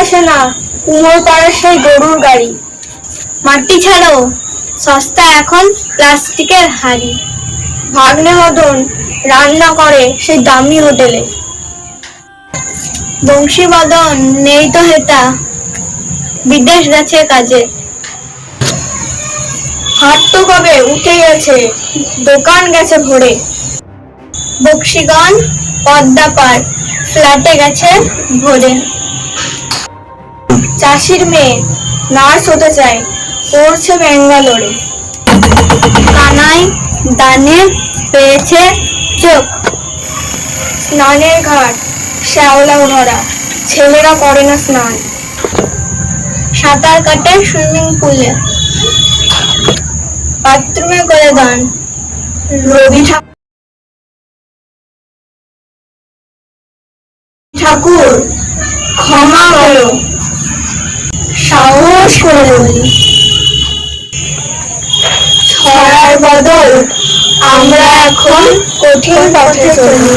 আসে না কুমোর পাড়ার সেই গরুর গাড়ি। মাটি ছাড়ো সস্তা এখন প্লাস্টিকের হাড়ি। ভাগ্নে মদন রান্না করে সেই দামি হোটেলে। বংশীবদন নেই তো হেতা, বিদেশ গেছে কাজে। হাট তো কবে উঠে গেছে, দোকান গেছে ভরে। বক্সিগণ পদ্মা পার ফ্ল্যাটে গেছে ভরে। চাষির মেয়ে, নার্স হতে চায়, পড়ছে ব্যাঙ্গালোরে কানাই দানে পেয়েছে চোখ। স্নানের ঘাট, শ্যাওলা ভরা ছেলেরা করে না স্নান। সাঁতার কাটে সুইমিং পুলে। বাথরুমে করে দান। রবি ঠাকুর, ক্ষমা করো। সাহস করে বলি ছড়ার বদল আমরা এখন কঠিন পথে চলি।